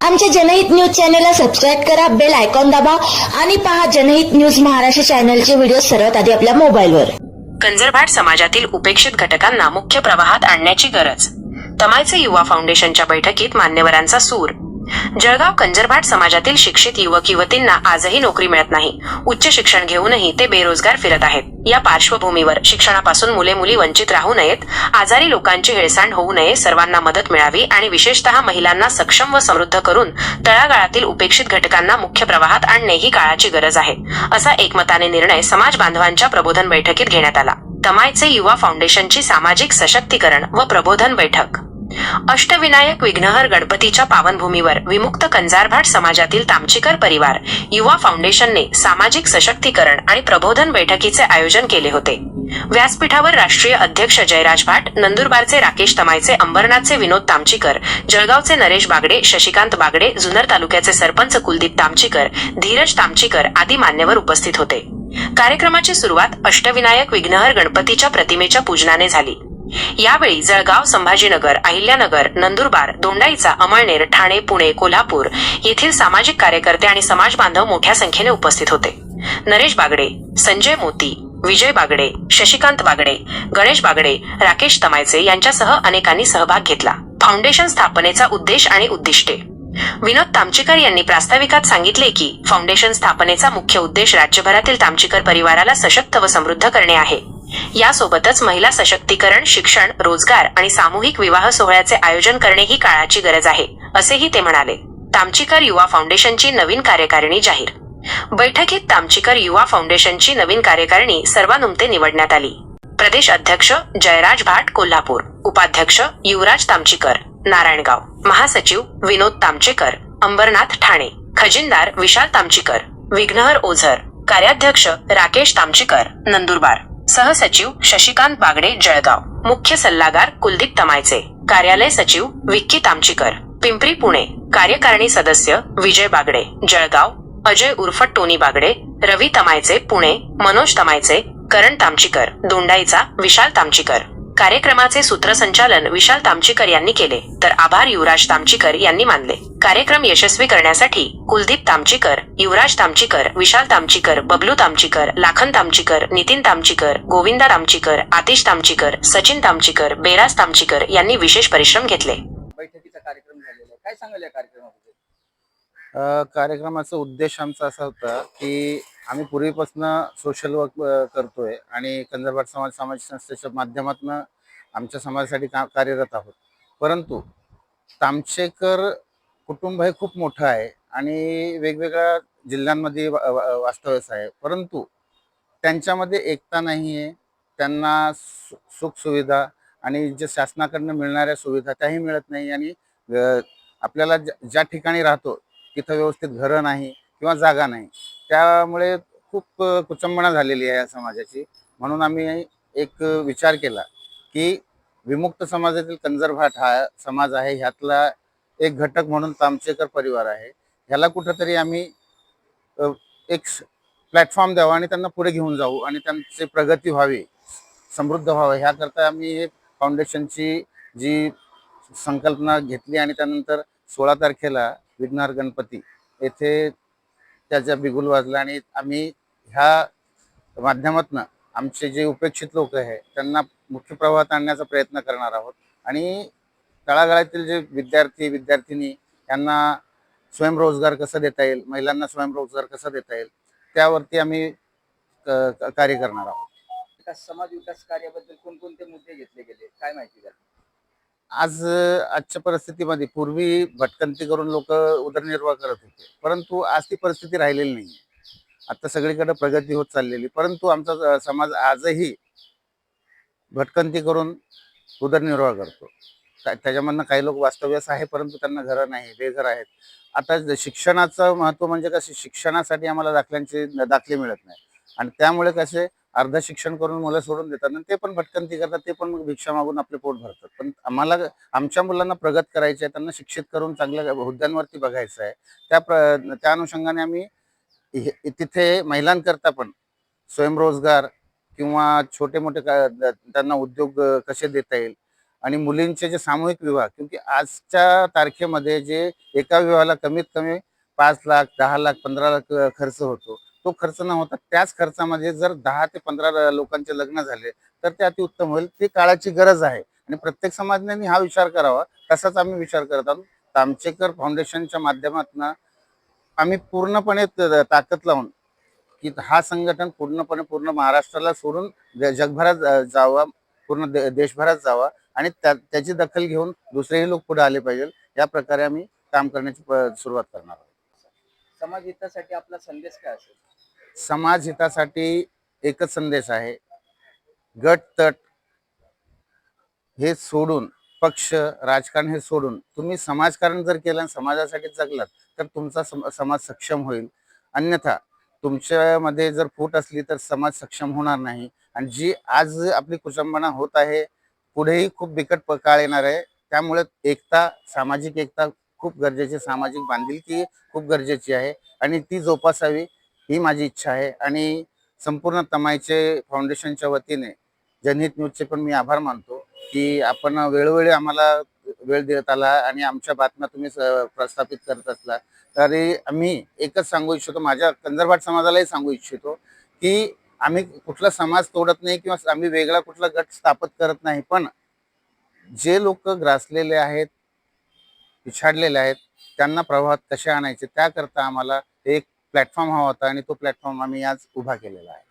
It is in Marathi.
आमच्या जनहित न्यूज चॅनलला सबस्क्राईब करा बेल आयकॉन दाबा आणि पहा जनहित न्यूज महाराष्ट्र चॅनलचे व्हिडिओ सर्वात आधी आपल्या मोबाईलवर. कंजरभाट समाजातील उपेक्षित घटकांना मुख्य प्रवाहात आणण्याची गरज. तमायचे युवा फाउंडेशनच्या बैठकीत मान्यवरांचा सूर जळगाव कंजरभाट समाजातील शिक्षित युवक युवतींना आजही नोकरी मिळत नाही. उच्च शिक्षण घेऊनही ते बेरोजगार फिरत आहेत. या पार्श्वभूमीवर शिक्षणापासून मुले मुली वंचित राहू नयेत आजारी लोकांची हेळसांड होऊ नये सर्वांना मदत मिळावी आणि विशेषतः महिलांना सक्षम व समृद्ध करून तळागाळातील उपेक्षित घटकांना मुख्य प्रवाहात आणणे ही काळाची गरज आहे असा एकमताने निर्णय समाज बांधवांच्या प्रबोधन बैठकीत घेण्यात आला. तमायचे युवा फाउंडेशनची सामाजिक सशक्तीकरण व प्रबोधन बैठक अष्टविनायक विघ्नहर गणपतीच्या पावनभूमीवर विमुक्त कंजारभाट समाजातील तामचीकर परिवार युवा फाउंडेशनने सामाजिक सशक्तीकरण आणि प्रबोधन बैठकीचे आयोजन केले होते. व्यासपीठावर राष्ट्रीय अध्यक्ष जयराज भाट नंदुरबारचे राकेश तमायचे अंबरनाथचे विनोद तामचीकर जळगावचे नरेश बागडे शशिकांत बागडे जुन्नर तालुक्याचे सरपंच कुलदीप तामचीकर धीरज तामचीकर आदी मान्यवर उपस्थित होते. कार्यक्रमाची सुरुवात अष्टविनायक विघ्नहर गणपतीच्या प्रतिमेच्या पूजनाने झाली. यावेळी जळगाव संभाजीनगर अहिल्यानगर नंदुरबार दोंडाईचा अमळनेर ठाणे पुणे कोल्हापूर येथील सामाजिक कार्यकर्ते आणि समाज बांधव मोठ्या संख्येने उपस्थित होते. नरेश बागडे संजय मोती विजय बागडे शशिकांत बागडे गणेश बागडे राकेश तमायचे यांच्यासह अनेकांनी सहभाग घेतला. फाउंडेशन स्थापनेचा उद्देश आणि उद्दिष्टे. विनोद तामचीकर यांनी प्रास्ताविकात सांगितले की फाउंडेशन स्थापनेचा मुख्य उद्देश राज्यभरातील तामचीकर परिवाराला सशक्त व समृद्ध करणे आहे. यासोबतच महिला सशक्तीकरण शिक्षण रोजगार आणि सामूहिक विवाह सोहळ्याचे आयोजन करणे ही काळाची गरज आहे असेही ते म्हणाले. तामचीकर युवा फाउंडेशनची नवीन कार्यकारिणी जाहीर. बैठकीत तामचीकर युवा फाउंडेशनची नवीन कार्यकारिणी सर्वानुमते निवडण्यात आली. प्रदेश अध्यक्ष जयराज भाट कोल्हापूर. उपाध्यक्ष युवराज तामचीकर. नारायणगाव. महासचिव विनोद तामचेकर. अंबरनाथ ठाणे. खजिनदार विशाल तामचीकर. विघ्नहर ओझर. कार्याध्यक्ष राकेश तामचीकर. नंदुरबार. सहसचिव शशिकांत बागडे जळगाव. मुख्य सल्लागार कुलदीप तमायचे. कार्यालय सचिव विक्की तामचीकर. पिंपरी पुणे. कार्यकारिणी सदस्य विजय बागडे. जळगाव. अजय उर्फ टोनी बागडे. रवी तमायचे पुणे. मनोज तमायचे करण तामचीकर. दोंडाईचा विशाल तामचीकर. कार्यक्रमाचे सूत्रसंचालन विशाल तामचीकर यांनी केले. तर आभार युवराज तामचीकर यांनी मानले. कार्यक्रम यशस्वी करण्यासाठी कुलदीप तामचीकर युवराज तामचीकर विशाल तामचीकर बबलू तामचीकर लाखन तामचीकर नितीन तामचीकर गोविंदा तामचीकर आतिश तामचीकर सचिन तामचीकर बेराज तामचीकर यांनी विशेष परिश्रम घेतले. बैठकीचा कार्यक्रम झालेला काय सांगाल या कार्यक्रमाबद्दल? कार्यक्रमाचा उद्देश आमचा असा होता की आम्ही पूर्वीपासून सोशल वर्क करतोय आणि कंजरभाट समाज सामाजिक संस्थेच्या माध्यमातून आमच्या समाजासाठी का कार्यरत आहोत. परंतु तामशेकर कुटुंब हे खूप मोठं आहे आणि वेगवेगळ्या जिल्ह्यांमध्ये वा- वास्तव्यास आहे. परंतु त्यांच्यामध्ये एकता नाही आहे त्यांना सु सुखसुविधा आणि जे शासनाकडनं मिळणाऱ्या सुविधा त्याही मिळत नाही आणि आपल्याला ज्या ज्या ठिकाणी राहतो तिथं व्यवस्थित घरं नाही किंवा जागा नाही. त्यामुळे खूप कुचंबणा झालेली आहे या समाजाची. म्हणून आम्ही एक विचार केला की विमुक्त समाजातील कंजरभाट हा समाज आहे. ह्यातला एक घटक म्हणून तामचेकर परिवार आहे. ह्याला कुठंतरी आम्ही एक प्लॅटफॉर्म द्यावा आणि त्यांना पुढे घेऊन जाऊ आणि त्यांची प्रगती व्हावी समृद्ध व्हावं. ह्याकरता आम्ही हे फाउंडेशनची जी संकल्पना घेतली आणि त्यानंतर सोळा तारखेला विघ्नार गणपती येथे त्याचा बिगुल वाजला आणि आम्ही ह्या माध्यमातून आमचे जे उपेक्षित लोक आहे त्यांना मुख्य प्रवाहात आणण्याचा प्रयत्न करणार आहोत. आणि तळागाळातील जे विद्यार्थी विद्यार्थिनी यांना स्वयंरोजगार कसा देता येईल महिलांना स्वयंरोजगार कसा देता येईल त्यावरती आम्ही क- कार्य करणार आहोत. समाज विकास कार्याबद्दल कोणकोणते मुद्दे घेतले गेले? काय माहिती द्या आज आजच्या परिस्थितीमध्ये पूर्वी भटकंती करून लोक उदरनिर्वाह करत होते. परंतु आज ती परिस्थिती राहिलेली नाही आता सगळीकडे प्रगती होत चाललेली. परंतु आमचा समाज आजही भटकंती करून उदरनिर्वाह करतो. त्याच्यामधनं काही लोक वास्तव्यास आहे परंतु त्यांना घरं नाही बेघर आहेत. आता शिक्षणाचं महत्त्व म्हणजे कसं शिक्षणासाठी आम्हाला दाखल्यांचे दाखले मिळत नाही. आणि त्यामुळे कसे अर्ध शिक्षण करून मुलं सोडून देतात आणि ते पण भटकंती करतात ते पण मग भिक्षा मागून आपले पोट भरतात. पण आम्हाला आमच्या मुलांना प्रगत करायचे आहे त्यांना शिक्षित करून चांगल्या हुद्द्यांवरती बघायचं आहे त्या प्र त्या अनुषंगाने आम्ही हे- तिथे महिलांकरता पण स्वयंरोजगार किंवा छोटे मोठे का- त्यांना उद्योग कसे देता येईल आणि मुलींचे जे सामूहिक विवाह क्योंकि आजच्या तारखेमध्ये जे एका विवाहाला कमीत कमी पाच लाख दहा लाख पंधरा लाख खर्च होतो. तो खर्च न होता त्याच खर्चामध्ये जर दहा ते पंधरा लोकांचे लग्न झाले तर ते अतिउत्तम होईल. ती काळाची गरज आहे. आणि प्रत्येक समाजाने हा विचार करावा. तसाच आम्ही विचार करत आहोत. तामचेकर फाउंडेशनच्या माध्यमातून आम्ही पूर्णपणे ताकद लावून की हा संघटन पूर्णपणे पूर्ण महाराष्ट्राला सोडून जगभरात जावा. पूर्ण दे- देशभरात जावा. आणि त्याची दखल घेऊन दुसरेही लोक पुढे आले पाहिजे. या प्रकारे आम्ही काम करण्याची प- सुरुवात करणार आहोत. समाज हितासाठी आपला संदेश काय असेल? समाज हितासाठी एकच संदेश आहे. गट तट हे सोडून पक्ष राजकारण हे सोडून तुम्ही समाजकारण जर केलं समाजासाठी जगलात तर तुमचा सम- समाज सक्षम होईल. अन्यथा तुमच्यामध्ये जर फूट असली तर समाज सक्षम होणार नाही. आणि जी आज आपली कुचंबना होत आहे पुढेही खूप बिकट काळ येणार आहे. त्यामुळे एकता सामाजिक एकता खूप गरजेची सामाजिक बांधिलकी खूप गरजेची आहे. आणि ती जोपासावी ही माझी इच्छा आहे. आणि संपूर्ण तमाईचे फाउंडेशनच्या वतीने जनहित न्यूजचे पण मी आभार मानतो की आपण वेळोवेळी आम्हाला वेळ देत आला आणि आमच्या बातम्या तुम्ही प्रस्थापित करत असला. तरी आम्ही एकच सांगू इच्छितो माझ्या कंजरभाट समाजालाही सांगू इच्छितो की आम्ही कुठला समाज तोडत नाही किंवा आम्ही वेगळा कुठला गट स्थापित करत नाही. पण जे लोक ग्रासलेले आहेत पिछाडलेले आहेत. त्यांना प्रवाहात कसे आणायचे त्याकरता आम्हाला एक प्लॅटफॉर्म हवा होता आणि तो प्लॅटफॉर्म आम्ही आज उभा केलेला आहे.